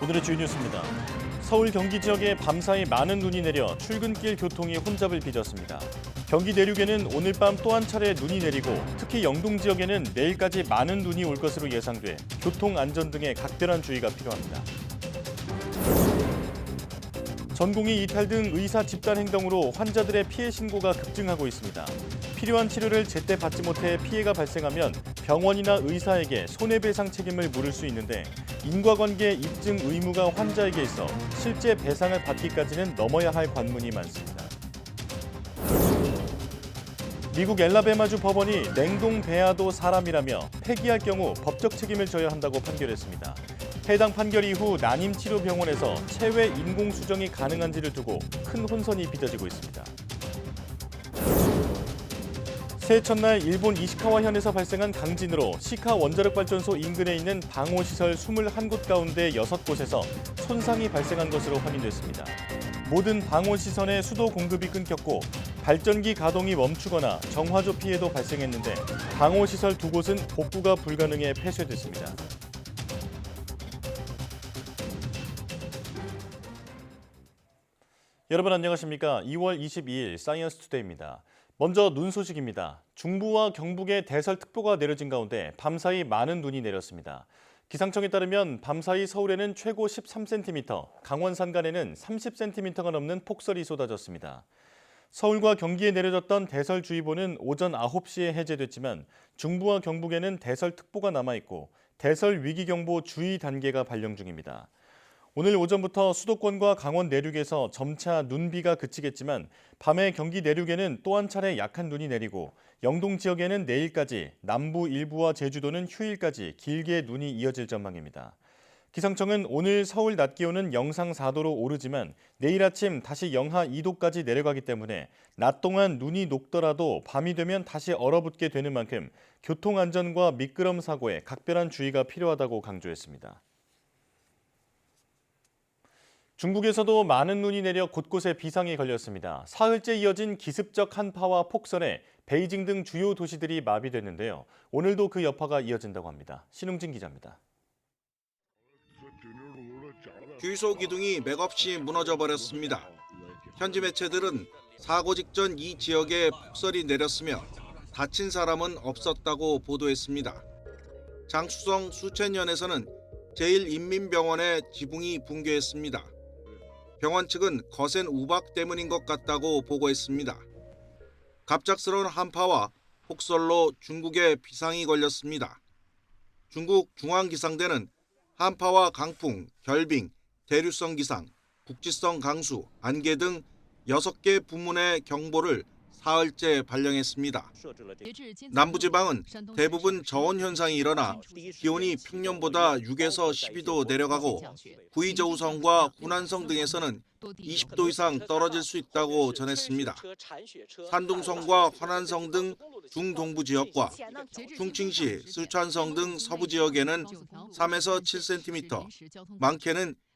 오늘의 주요 뉴스입니다. 서울 경기 지역에 밤사이 많은 눈이 내려 출근길 교통이 혼잡을 빚었습니다. 경기 내륙에는 오늘 밤 또 한 차례 눈이 내리고 특히 영동 지역에는 내일까지 많은 눈이 올 것으로 예상돼 교통 안전 등의 각별한 주의가 필요합니다. 전공의 이탈 등 의사 집단 행동으로 환자들의 피해 신고가 급증하고 있습니다. 필요한 치료를 제때 받지 못해 피해가 발생하면 병원이나 의사에게 손해배상 책임을 물을 수 있는데 인과관계 입증 의무가 환자에게 있어 실제 배상을 받기까지는 넘어야 할 관문이 많습니다. 미국 엘라베마주 법원이 냉동 배아도 사람이라며 폐기할 경우 법적 책임을 져야 한다고 판결했습니다. 해당 판결 이후 난임치료병원에서 체외 인공 수정이 가능한지를 두고 큰 혼선이 빚어지고 있습니다. 새해 첫날 일본 이시카와 현에서 발생한 강진으로 시카 원자력 발전소 인근에 있는 방호시설 21곳 가운데 6곳에서 손상이 발생한 것으로 확인됐습니다. 모든 방호시설의 수도 공급이 끊겼고 발전기 가동이 멈추거나 정화조 피해도 발생했는데 방호시설 두 곳은 복구가 불가능해 폐쇄됐습니다. 여러분 안녕하십니까? 2월 22일 사이언스 투데이입니다. 먼저 눈 소식입니다. 중부와 경북에 대설특보가 내려진 가운데 밤사이 많은 눈이 내렸습니다. 기상청에 따르면 밤사이 서울에는 최고 13cm, 강원 산간에는 30cm가 넘는 폭설이 쏟아졌습니다. 서울과 경기에 내려졌던 대설주의보는 오전 9시에 해제됐지만 중부와 경북에는 대설특보가 남아있고 대설 위기경보 주의 단계가 발령 중입니다. 오늘 오전부터 수도권과 강원 내륙에서 점차 눈비가 그치겠지만 밤에 경기 내륙에는 또 한 차례 약한 눈이 내리고 영동 지역에는 내일까지 남부 일부와 제주도는 휴일까지 길게 눈이 이어질 전망입니다. 기상청은 오늘 서울 낮 기온은 영상 4도로 오르지만 내일 아침 다시 영하 2도까지 내려가기 때문에 낮 동안 눈이 녹더라도 밤이 되면 다시 얼어붙게 되는 만큼 교통 안전과 미끄럼 사고에 각별한 주의가 필요하다고 강조했습니다. 중국에서도 많은 눈이 내려 곳곳에 비상이 걸렸습니다. 사흘째 이어진 기습적 한파와 폭설에 베이징 등 주요 도시들이 마비됐는데요. 오늘도 그 여파가 이어진다고 합니다. 신웅진 기자입니다. 휴소 기둥이 맥없이 무너져 버렸습니다. 현지 매체들은 사고 직전 이 지역에 폭설이 내렸으며 다친 사람은 없었다고 보도했습니다. 장수성 수천년에서는 제1인민병원의 지붕이 붕괴했습니다. 병원 측은 거센 우박 때문인 것 같다고 보고했습니다. 갑작스러운 한파와 폭설로 중국에 비상이 걸렸습니다. 중국 중앙기상대는 한파와 강풍, 결빙, 대류성 기상, 국지성 강수, 안개 등 6개 부문의 경보를 사흘째 발령했습니다. 남부지방은 대부분 저온 현상이 일어나 기온이 평년보다 6에서 12도 내려가고 구이저우성과 후난성 등에서는 20도 이상 떨어질 수 있다고 전했습니다. 산둥성과 화난성 등 중동부 지역과 충칭시, 스촨성 등 서부 지역에는 3에서 7cm, 많게는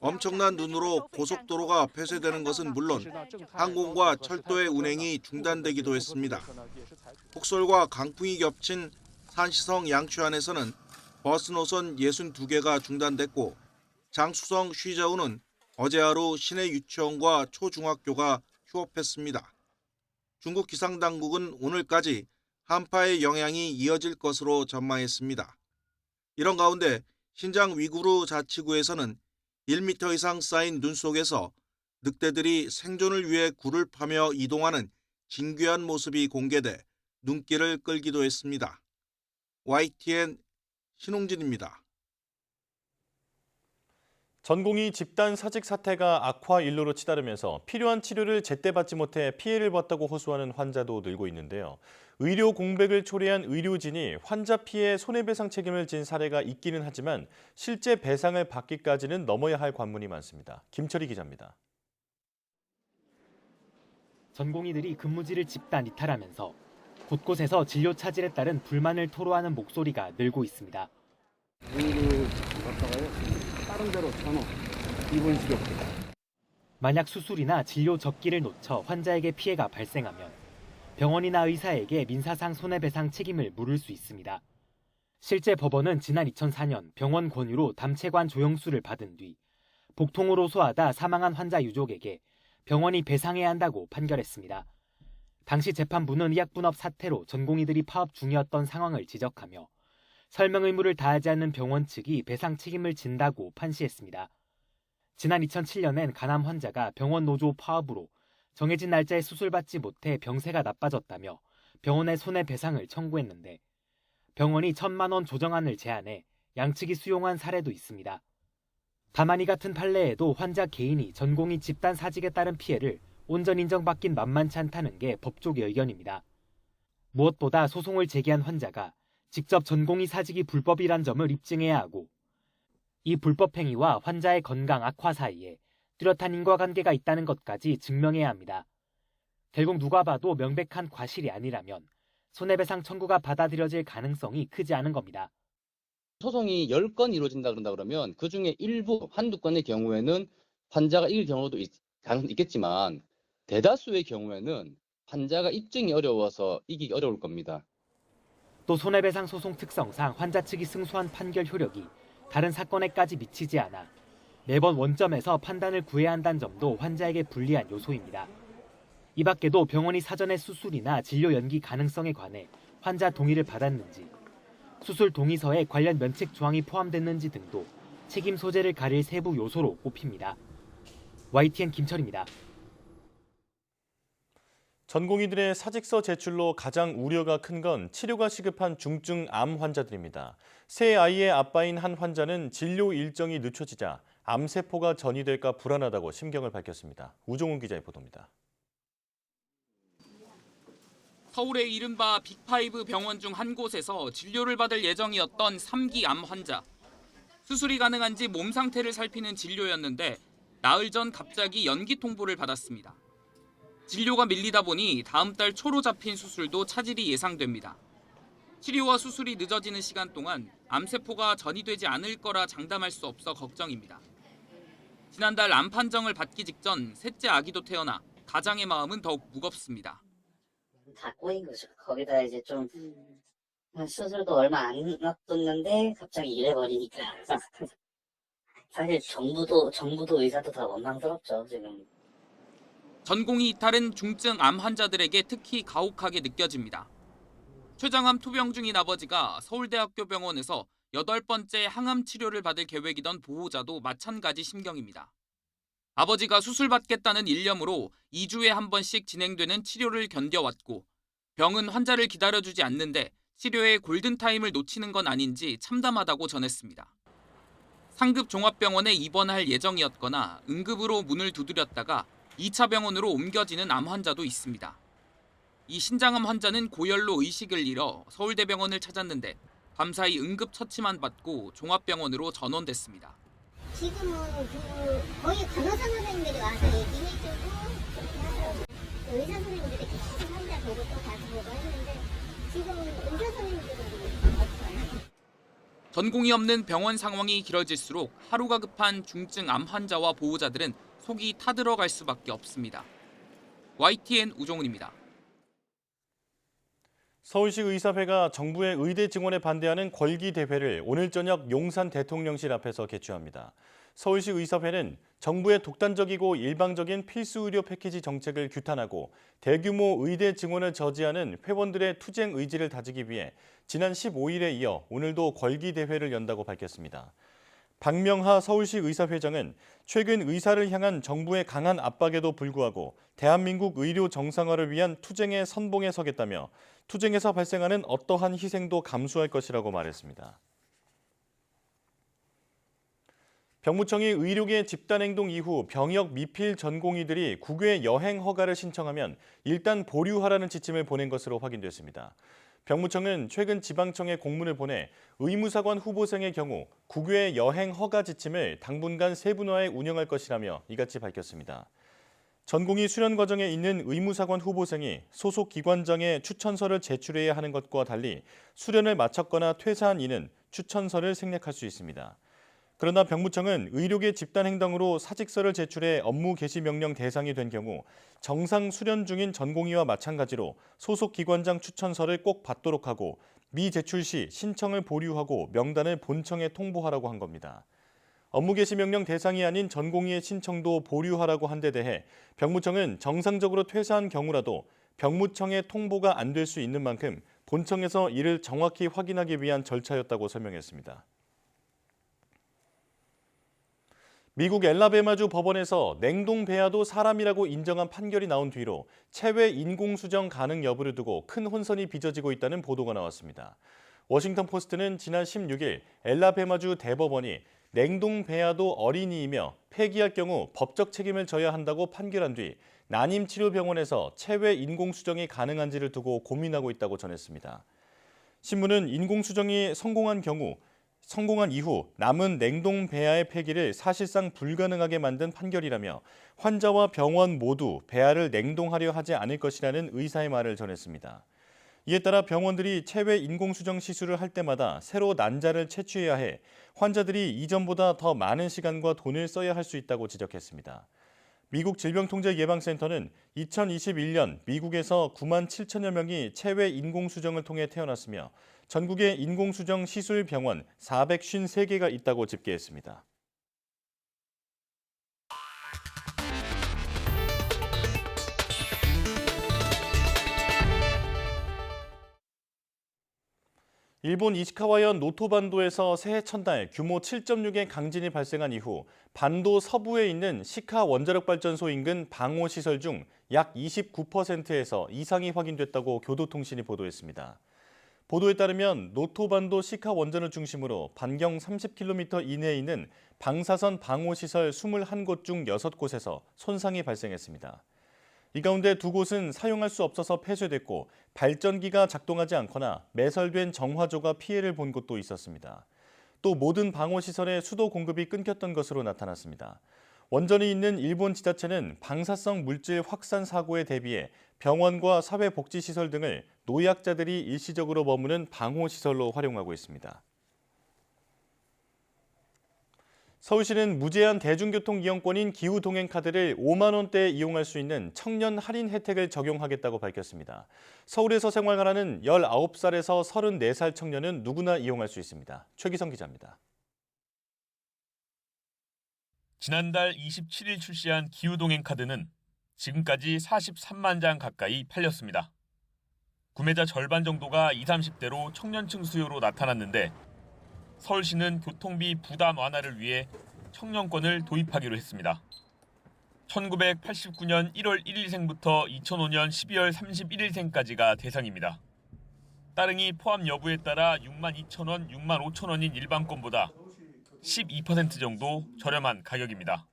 엄청난 눈으로 고속도로가 폐쇄되는 것은 물론 항공과 철도의 운행이 중단되기도 했습니다. 폭설과 강풍이 겹친 산시성 양취안에서는 버스 노선 62개가 중단됐고 장수성 쉬저우는 어제 하루 시내 유치원과 초중학교가 휴업했습니다. 중국 기상당국은 오늘까지 한파의 영향이 이어질 것으로 전망했습니다. 이런 가운데 신장 위구르 자치구에서는 1m 이상 쌓인 눈 속에서 늑대들이 생존을 위해 굴을 파며 이동하는 진귀한 모습이 공개돼 눈길을 끌기도 했습니다. YTN 신홍진입니다. 전공의 집단 사직 사태가 악화 일로로 치달으면서 필요한 치료를 제때 받지 못해 피해를 봤다고 호소하는 환자도 늘고 있는데요. 의료 공백을 초래한 의료진이 환자 피해 손해배상 책임을 진 사례가 있기는 하지만 실제 배상을 받기까지는 넘어야 할 관문이 많습니다. 김철희 기자입니다. 전공의들이 근무지를 집단 이탈하면서 곳곳에서 진료 차질에 따른 불만을 토로하는 목소리가 늘고 있습니다. 다른 데로 전원 입원시켰고 만약 수술이나 진료 적기를 놓쳐 환자에게 피해가 발생하면 병원이나 의사에게 민사상 손해배상 책임을 물을 수 있습니다. 실제 법원은 지난 2004년 병원 권유로 담체관 조영수를 받은 뒤 복통으로 소하다 사망한 환자 유족에게 병원이 배상해야 한다고 판결했습니다. 당시 재판부는 의약분업 사태로 전공의들이 파업 중이었던 상황을 지적하며 설명 의무를 다하지 않는 병원 측이 배상 책임을 진다고 판시했습니다. 지난 2007년엔 간암 환자가 병원 노조 파업으로 정해진 날짜에 수술받지 못해 병세가 나빠졌다며 병원에 손해배상을 청구했는데 병원이 천만 원 조정안을 제안해 양측이 수용한 사례도 있습니다. 다만 이 같은 판례에도 환자 개인이 전공의 집단 사직에 따른 피해를 온전 인정받긴 만만치 않다는 게 법조계 의견입니다. 무엇보다 소송을 제기한 환자가 직접 전공의 사직이 불법이란 점을 입증해야 하고 이 불법 행위와 환자의 건강 악화 사이에 뚜렷한 인과관계가 있다는 것까지 증명해야 합니다. 결국 누가 봐도 명백한 과실이 아니라면 손해배상 청구가 받아들여질 가능성이 크지 않은 겁니다. 소송이 10건 이루어진다 그런다 그러면 그 중에 일부 한두 건의 경우에는 환자가 이길 경우도 있, 있겠지만 대다수의 경우에는 환자가 입증이 어려워서 이기기 어려울 겁니다. 또 손해배상 소송 특성상 환자 측이 승소한 판결 효력이 다른 사건에까지 미치지 않아 매번 원점에서 판단을 구해야 한다는 점도 환자에게 불리한 요소입니다. 이 밖에도 병원이 사전에 수술이나 진료 연기 가능성에 관해 환자 동의를 받았는지, 수술 동의서에 관련 면책 조항이 포함됐는지 등도 책임 소재를 가릴 세부 요소로 꼽힙니다. YTN 김철입니다. 전공의들의 사직서 제출로 가장 우려가 큰 건 치료가 시급한 중증 암 환자들입니다. 새 아이의 아빠인 한 환자는 진료 일정이 늦춰지자 암세포가 전이될까 불안하다고 심경을 밝혔습니다. 우종훈 기자의 보도입니다. 서울의 이른바 빅파이브 병원 중 한 곳에서 진료를 받을 예정이었던 3기 암 환자. 수술이 가능한지 몸 상태를 살피는 진료였는데 나흘 전 갑자기 연기 통보를 받았습니다. 진료가 밀리다 보니 다음 달 초로 잡힌 수술도 차질이 예상됩니다. 치료와 수술이 늦어지는 시간 동안 암세포가 전이되지 않을 거라 장담할 수 없어 걱정입니다. 지난달 암 판정을 받기 직전 셋째 아기도 태어나 가장의 마음은 더욱 무겁습니다. 다 꼬인 거죠. 거기다 이제 좀 수술도 얼마 안 놔뒀는데 갑자기 이래 버리니까 사실 정부도 정부도 의사도 다 원망스럽죠 지금. 전공이 이탈은 중증 암 환자들에게 특히 가혹하게 느껴집니다. 췌장암 투병 중인 아버지가 서울대학교 병원에서 여덟 번째 항암 치료를 받을 계획이던 보호자도 마찬가지 심경입니다. 아버지가 수술받겠다는 일념으로 2주에 한 번씩 진행되는 치료를 견뎌왔고 병은 환자를 기다려주지 않는데 치료의 골든타임을 놓치는 건 아닌지 참담하다고 전했습니다. 상급 종합병원에 입원할 예정이었거나 응급으로 문을 두드렸다가 2차 병원으로 옮겨지는 암 환자도 있습니다. 이 신장암 환자는 고열로 의식을 잃어 서울대병원을 찾았는데 밤사이 응급 처치만 받고 종합병원으로 전원됐습니다. 지금은 그 거의 간호사 선생님들이 와서 얘기해 주고 그렇게 하더라고요. 의사 선생님들이 시술 환자 보고 또 가지고 했는데 지금은 의사 선생님들은 없어요. 전공이 없는 병원 상황이 길어질수록 하루가 급한 중증 암 환자와 보호자들은 속이 타들어갈 수밖에 없습니다. YTN 우종훈입니다. 서울시 의사회가 정부의 의대 증원에 반대하는 궐기 대회를 오늘 저녁 용산 대통령실 앞에서 개최합니다. 서울시 의사회는 정부의 독단적이고 일방적인 필수 의료 패키지 정책을 규탄하고 대규모 의대 증원을 저지하는 회원들의 투쟁 의지를 다지기 위해 지난 15일에 이어 오늘도 궐기 대회를 연다고 밝혔습니다. 박명하 서울시 의사회장은 최근 의사를 향한 정부의 강한 압박에도 불구하고 대한민국 의료 정상화를 위한 투쟁의 선봉에 서겠다며 투쟁에서 발생하는 어떠한 희생도 감수할 것이라고 말했습니다. 병무청이 의료계 집단행동 이후 병역 미필 전공의들이 국외 여행 허가를 신청하면 일단 보류하라는 지침을 보낸 것으로 확인됐습니다. 병무청은 최근 지방청에 공문을 보내 의무사관 후보생의 경우 국외 여행 허가 지침을 당분간 세분화해 운영할 것이라며 이같이 밝혔습니다. 전공의 수련 과정에 있는 의무사관 후보생이 소속 기관장에 추천서를 제출해야 하는 것과 달리 수련을 마쳤거나 퇴사한 이는 추천서를 생략할 수 있습니다. 그러나 병무청은 의료계 집단 행동으로 사직서를 제출해 업무 개시 명령 대상이 된 경우 정상 수련 중인 전공의와 마찬가지로 소속 기관장 추천서를 꼭 받도록 하고 미제출 시 신청을 보류하고 명단을 본청에 통보하라고 한 겁니다. 업무 개시 명령 대상이 아닌 전공의의 신청도 보류하라고 한 데 대해 병무청은 정상적으로 퇴사한 경우라도 병무청에 통보가 안 될 수 있는 만큼 본청에서 이를 정확히 확인하기 위한 절차였다고 설명했습니다. 미국 엘라베마주 법원에서 냉동 배아도 사람이라고 인정한 판결이 나온 뒤로 체외 인공수정 가능 여부를 두고 큰 혼선이 빚어지고 있다는 보도가 나왔습니다. 워싱턴 포스트는 지난 16일 엘라베마주 대법원이 냉동 배아도 어린이이며 폐기할 경우 법적 책임을 져야 한다고 판결한 뒤 난임치료병원에서 체외 인공수정이 가능한지를 두고 고민하고 있다고 전했습니다. 신문은 인공수정이 성공한 경우 성공한 이후 남은 냉동 배아의 폐기를 사실상 불가능하게 만든 판결이라며 환자와 병원 모두 배아를 냉동하려 하지 않을 것이라는 의사의 말을 전했습니다. 이에 따라 병원들이 체외 인공수정 시술을 할 때마다 새로 난자를 채취해야 해 환자들이 이전보다 더 많은 시간과 돈을 써야 할 수 있다고 지적했습니다. 미국 질병통제예방센터는 2021년 미국에서 9만 7천여 명이 체외 인공수정을 통해 태어났으며 전국에 인공수정 시술 병원 453개가 있다고 집계했습니다. 일본 이시카와현 노토반도에서 새해 첫날 규모 7.6의 강진이 발생한 이후 반도 서부에 있는 시카 원자력 발전소 인근 방호 시설 중 약 29%에서 이상이 확인됐다고 교도통신이 보도했습니다. 보도에 따르면 노토반도 시카 원전을 중심으로 반경 30km 이내에 있는 방사선 방호 시설 21곳 중 6곳에서 손상이 발생했습니다. 이 가운데 두 곳은 사용할 수 없어서 폐쇄됐고 발전기가 작동하지 않거나 매설된 정화조가 피해를 본 곳도 있었습니다. 또 모든 방호 시설의 수도 공급이 끊겼던 것으로 나타났습니다. 원전이 있는 일본 지자체는 방사성 물질 확산 사고에 대비해 병원과 사회복지시설 등을 노약자들이 일시적으로 머무는 방호 시설로 활용하고 있습니다. 서울시는 무제한 대중교통 이용권인 기후동행카드를 5만 원대에 이용할 수 있는 청년 할인 혜택을 적용하겠다고 밝혔습니다. 서울에서 생활하는 19살에서 34살 청년은 누구나 이용할 수 있습니다. 최기성 기자입니다. 지난달 27일 출시한 기후동행 카드는 지금까지 43만 장 가까이 팔렸습니다. 구매자 절반 정도가 20, 30대로 청년층 수요로 나타났는데 서울시는 교통비 부담 완화를 위해 청년권을 도입하기로 했습니다. 1989년 1월 1일생부터 2005년 12월 31일생까지가 대상입니다. 따릉이 포함 여부에 따라 6만 2천 원, 6만 5천 원인 일반권보다 12% 정도 저렴한 가격입니다.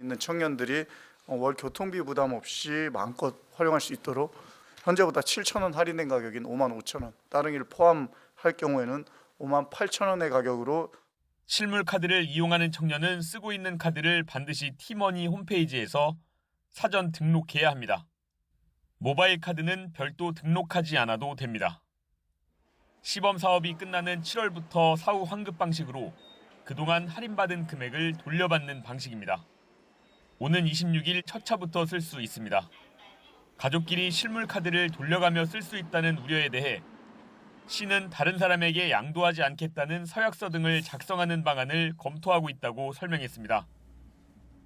있는 청년들이 월 교통비 부담 없이 마음껏 활용할 수 있도록 현재보다 7천 원 할인된 가격인 5만 5천 원, 따릉이를 포함할 경우에는 5만 8천 원의 가격으로 실물 카드를 이용하는 청년은 쓰고 있는 카드를 반드시 티머니 홈페이지에서 사전 등록해야 합니다. 모바일 카드는 별도 등록하지 않아도 됩니다. 시범 사업이 끝나는 7월부터 사후 환급 방식으로 그동안 할인받은 금액을 돌려받는 방식입니다. 오는 26일 첫 차부터 쓸 수 있습니다. 가족끼리 실물 카드를 돌려가며 쓸 수 있다는 우려에 대해 시는 다른 사람에게 양도하지 않겠다는 서약서 등을 작성하는 방안을 검토하고 있다고 설명했습니다.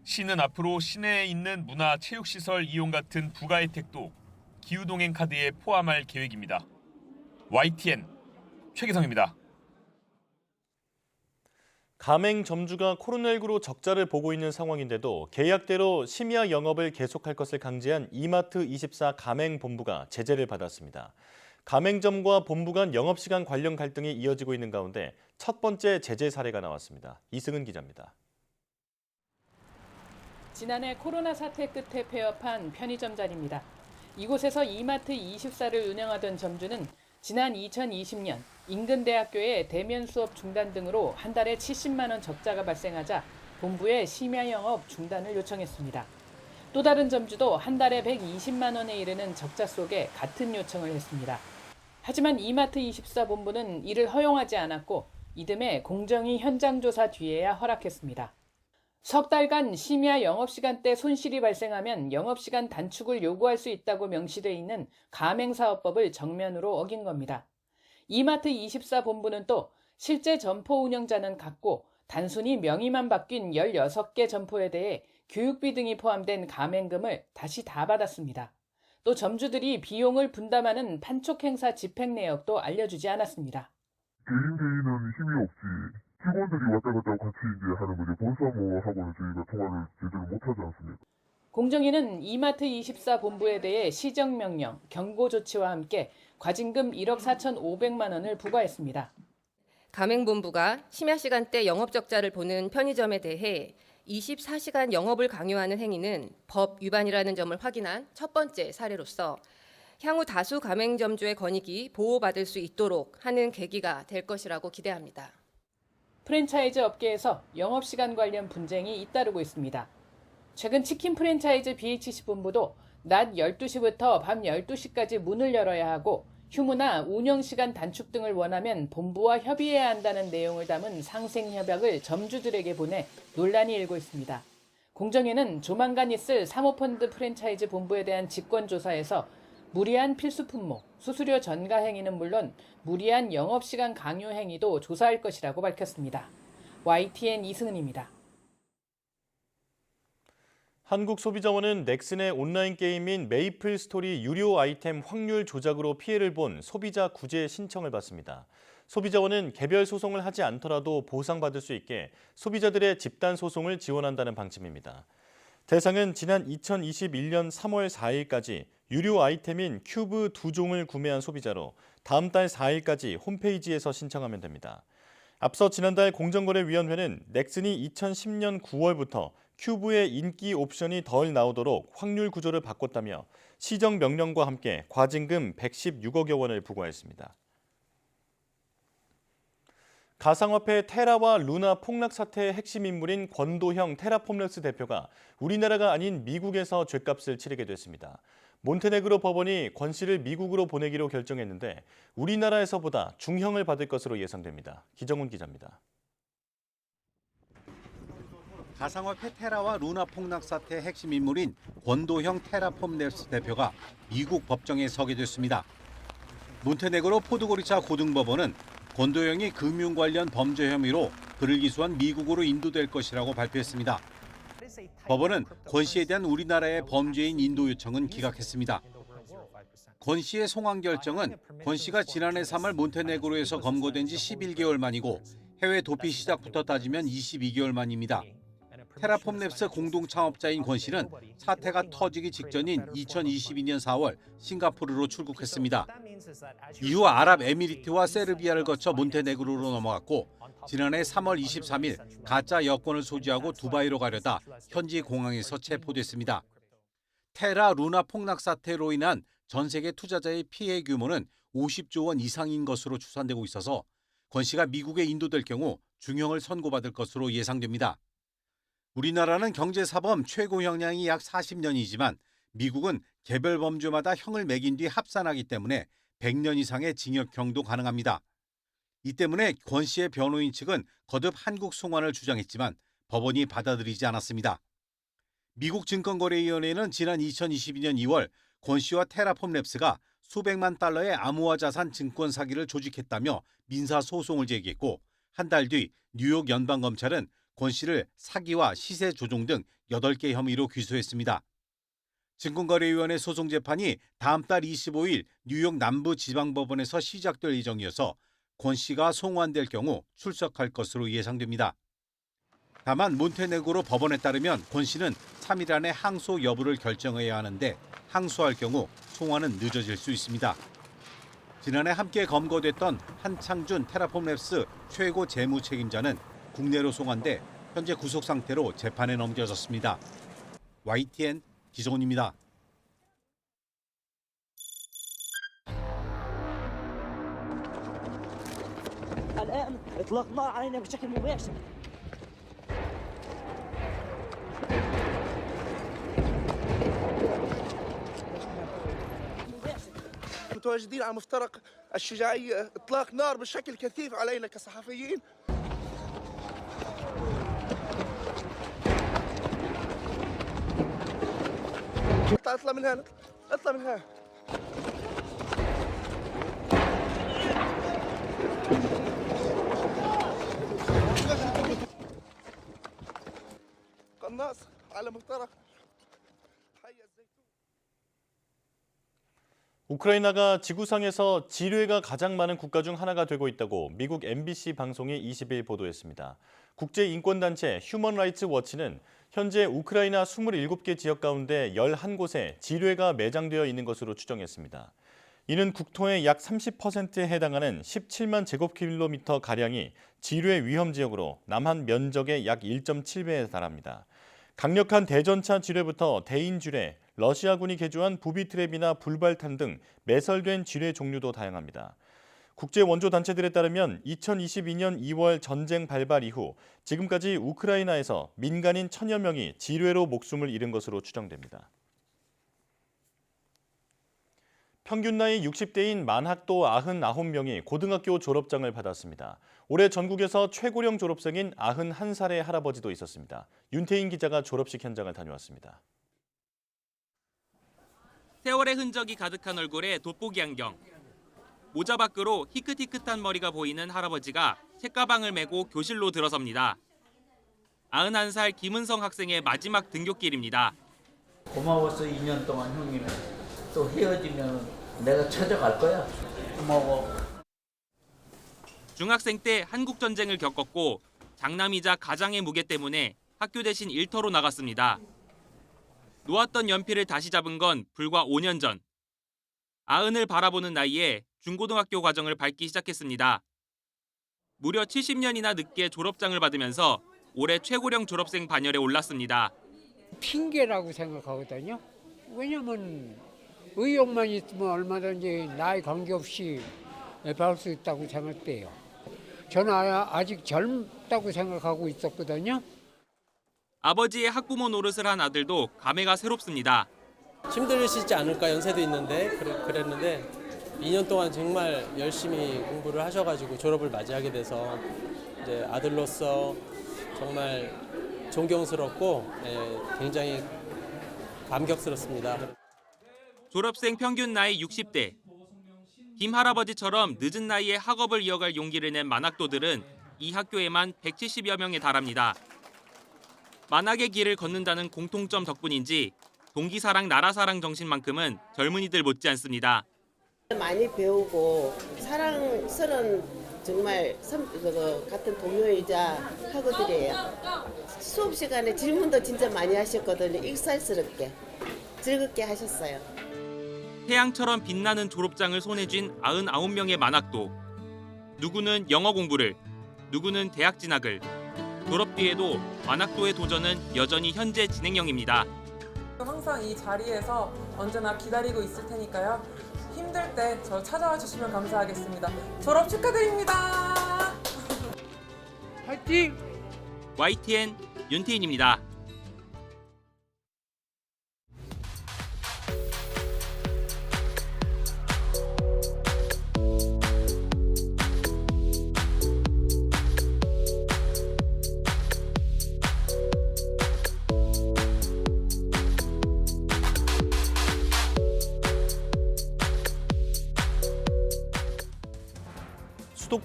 시는 앞으로 시내에 있는 문화 체육시설 이용 같은 부가 혜택도 기후동행 카드에 포함할 계획입니다. YTN 최기성입니다. 가맹 점주가 코로나19로 적자를 보고 있는 상황인데도 계약대로 심야 영업을 계속할 것을 강제한 이마트 24 가맹 본부가 제재를 받았습니다. 가맹점과 본부 간 영업시간 관련 갈등이 이어지고 있는 가운데 첫 번째 제재 사례가 나왔습니다. 이승은 기자입니다. 지난해 코로나 사태 끝에 폐업한 편의점 자리입니다. 이곳에서 이마트 24를 운영하던 점주는 지난 2020년 인근 대학교의 대면 수업 중단 등으로 한 달에 70만 원 적자가 발생하자 본부에 심야 영업 중단을 요청했습니다. 또 다른 점주도 한 달에 120만 원에 이르는 적자 속에 같은 요청을 했습니다. 하지만 이마트 24 본부는 이를 허용하지 않았고 이듬해 공정위 현장 조사 뒤에야 허락했습니다. 석 달간 심야 영업시간대 손실이 발생하면 영업시간 단축을 요구할 수 있다고 명시돼 있는 가맹사업법을 정면으로 어긴 겁니다. 이마트 24 본부는 또 실제 점포 운영자는 같고 단순히 명의만 바뀐 16개 점포에 대해 교육비 등이 포함된 가맹금을 다시 다 받았습니다. 또 점주들이 비용을 분담하는 판촉 행사 집행 내역도 알려주지 않았습니다. 개인 개인은 힘이 없지. 직원들이 왔다 갔다 같이 이제 하는 거죠. 본사모하고는 저희가 통화를 제대로 못하지 않습니까? 공정위는 이마트 24 본부에 대해 시정 명령, 경고 조치와 함께 과징금 1억 4,500만 원을 부과했습니다. 가맹본부가 심야 시간대 영업 적자를 보는 편의점에 대해 24시간 영업을 강요하는 행위는 법 위반이라는 점을 확인한 첫 번째 사례로서 향후 다수 가맹점주의 권익이 보호받을 수 있도록 하는 계기가 될 것이라고 기대합니다. 프랜차이즈 업계에서 영업시간 관련 분쟁이 잇따르고 있습니다. 최근 치킨 프랜차이즈 BHC 본부도 낮 12시부터 밤 12시까지 문을 열어야 하고 휴무나 운영시간 단축 등을 원하면 본부와 협의해야 한다는 내용을 담은 상생협약을 점주들에게 보내 논란이 일고 있습니다. 공정위는 조만간 있을 사모펀드 프랜차이즈 본부에 대한 직권조사에서 무리한 필수 품목, 수수료 전가 행위는 물론 무리한 영업시간 강요 행위도 조사할 것이라고 밝혔습니다. YTN 이승은입니다. 한국소비자원은 넥슨의 온라인 게임인 메이플 스토리 유료 아이템 확률 조작으로 피해를 본 소비자 구제 신청을 받습니다. 소비자원은 개별 소송을 하지 않더라도 보상받을 수 있게 소비자들의 집단 소송을 지원한다는 방침입니다. 대상은 지난 2021년 3월 4일까지 유료 아이템인 큐브 두 종을 구매한 소비자로 다음 달 4일까지 홈페이지에서 신청하면 됩니다. 앞서 지난달 공정거래위원회는 넥슨이 2010년 9월부터 큐브의 인기 옵션이 덜 나오도록 확률 구조를 바꿨다며 시정 명령과 함께 과징금 116억여 원을 부과했습니다. 가상화폐 테라와 루나 폭락 사태의 핵심 인물인 권도형 테라폼랩스 대표가 우리나라가 아닌 미국에서 죗값을 치르게 됐습니다. 몬테네그로 법원이 권 씨를 미국으로 보내기로 결정했는데 우리나라에서보다 중형을 받을 것으로 예상됩니다. 기정훈 기자입니다. 가상화폐 테라와 루나 폭락 사태의 핵심 인물인 권도형 테라폼랩스 대표가 미국 법정에 서게 됐습니다. 몬테네그로 포드고리차 고등법원은 권도형이 금융 관련 범죄 혐의로 그를 기소한 미국으로 인도될 것이라고 발표했습니다. 법원은 권 씨에 대한 우리나라의 범죄인 인도 요청은 기각했습니다. 권 씨의 송환 결정은 권 씨가 지난해 3월 몬테네그로에서 검거된 지 11개월 만이고 해외 도피 시작부터 따지면 22개월 만입니다. 테라폼랩스 공동 창업자인 권 씨는 사태가 터지기 직전인 2022년 4월 싱가포르로 출국했습니다. 이후 아랍에미리트와 세르비아를 거쳐 몬테네그로로 넘어갔고 지난해 3월 23일 가짜 여권을 소지하고 두바이로 가려다 현지 공항에서 체포됐습니다. 테라 루나 폭락 사태로 인한 전 세계 투자자의 피해 규모는 50조 원 이상인 것으로 추산되고 있어서 권 씨가 미국에 인도될 경우 중형을 선고받을 것으로 예상됩니다. 우리나라는 경제사범 최고 형량이 약 40년이지만 미국은 개별 범죄마다 형을 매긴 뒤 합산하기 때문에 100년 이상의 징역형도 가능합니다. 이 때문에 권 씨의 변호인 측은 거듭 한국 송환을 주장했지만 법원이 받아들이지 않았습니다. 미국 증권거래위원회는 지난 2022년 2월 권 씨와 테라폼랩스가 수백만 달러의 암호화 자산 증권 사기를 조직했다며 민사 소송을 제기했고 한 달 뒤 뉴욕 연방검찰은 권 씨를 사기와 시세 조종 등 8개 혐의로 기소했습니다. 증권거래위원회 소송 재판이 다음 달 25일 뉴욕 남부지방법원에서 시작될 예정이어서 권 씨가 송환될 경우 출석할 것으로 예상됩니다. 다만 몬테네그로 법원에 따르면 권 씨는 3일 안에 항소 여부를 결정해야 하는데 항소할 경우 송환은 늦어질 수 있습니다. 지난해 함께 검거됐던 한창준 테라폼랩스 최고 재무 책임자는 국내로 송환돼 현재 구속 상태로 재판에 넘겨졌습니다. YTN 기종훈입니다. الآن إطلاق نار علينا بشكل مباشر متواجدين على مفترق الشجاعية إطلاق نار بشكل كثيف علينا كصحفيين اطلع اطلع من هنا اطلع من هنا. قناص على مفترق 우크라이나가 지구상에서 지뢰가 가장 많은 국가 중 하나가 되고 있다고 미국 MBC 방송이 20일 보도했습니다. 국제인권단체 휴먼 라이츠 워치는 현재 우크라이나 27개 지역 가운데 11곳에 지뢰가 매장되어 있는 것으로 추정했습니다. 이는 국토의 약 30%에 해당하는 17만 제곱킬로미터 가량이 지뢰 위험 지역으로 남한 면적의 약 1.7배에 달합니다. 강력한 대전차 지뢰부터 대인 지뢰, 러시아군이 개조한 부비 트랩이나 불발탄 등 매설된 지뢰 종류도 다양합니다. 국제 원조 단체들에 따르면 2022년 2월 전쟁 발발 이후 지금까지 우크라이나에서 민간인 천여 명이 지뢰로 목숨을 잃은 것으로 추정됩니다. 평균 나이 60대인 만학도 99명이 고등학교 졸업장을 받았습니다. 올해 전국에서 최고령 졸업생인 91살의 할아버지도 있었습니다. 윤태인 기자가 졸업식 현장을 다녀왔습니다. 세월의 흔적이 가득한 얼굴에 돋보기 안경. 모자 밖으로 희끗희끗한 머리가 보이는 할아버지가 책가방을 메고 교실로 들어섭니다. 91살 김은성 학생의 마지막 등교길입니다. 고마워서 2년 동안 형님 또 헤어지면 내가 찾아갈 거야. 고마워. 중학생 때 한국 전쟁을 겪었고 장남이자 가장의 무게 때문에 학교 대신 일터로 나갔습니다. 놓았던 연필을 다시 잡은 건 불과 5년 전. 아흔을 바라보는 나이에 중고등학교 과정을 밟기 시작했습니다. 무려 70년이나 늦게 졸업장을 받으면서 올해 최고령 졸업생 반열에 올랐습니다. 핑계라고 생각하거든요. 왜냐면 의욕만 있으면 얼마든지 나이 관계없이 배울 수 있다고 생각돼요. 저는 아- 아직 젊다고 생각하고 있었거든요. 아버지의 학부모 노릇을 한 아들도 감회가 새롭습니다. 힘들으시지 않을까 연세도 있는데 그랬는데 2년 동안 정말 열심히 공부를 하셔가지고 졸업을 맞이하게 돼서 이제 아들로서 정말 존경스럽고 예, 굉장히 감격스럽습니다. 졸업생 평균 나이 60대. 김 할아버지처럼 늦은 나이에 학업을 이어갈 용기를 낸 만학도들은 이 학교에만 170여 명에 달합니다. 만학의 길을 걷는다는 공통점 덕분인지 동기사랑 나라사랑 정신만큼은 젊은이들 못지않습니다. 많이 배우고 사랑스런 정말 선, 그거 같은 동료이자 학우들이에요. 수업 시간에 질문도 진짜 많이 하셨거든요. 익살스럽게 즐겁게 하셨어요. 태양처럼 빛나는 졸업장을 손에 쥔 99명의 만학도. 누구는 영어 공부를, 누구는 대학 진학을. 졸업 뒤에도 만학도의 도전은 여전히 현재 진행형입니다. 항상 이 자리에서 언제나 기다리고 있을 테니까요. 힘들 때 저 찾아와 주시면 감사하겠습니다. 졸업 축하드립니다. 화이팅! YTN 윤태인입니다.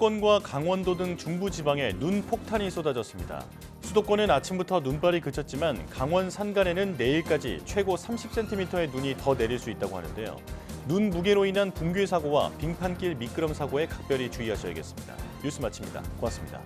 수도권과 강원도 등 중부 지방에 눈 폭탄이 쏟아졌습니다. 수도권은 아침부터 눈발이 그쳤지만 강원 산간에는 내일까지 최고 30cm의 눈이 더 내릴 수 있다고 하는데요. 눈 무게로 인한 붕괴 사고와 빙판길 미끄럼 사고에 각별히 주의하셔야겠습니다. 뉴스 마칩니다. 고맙습니다.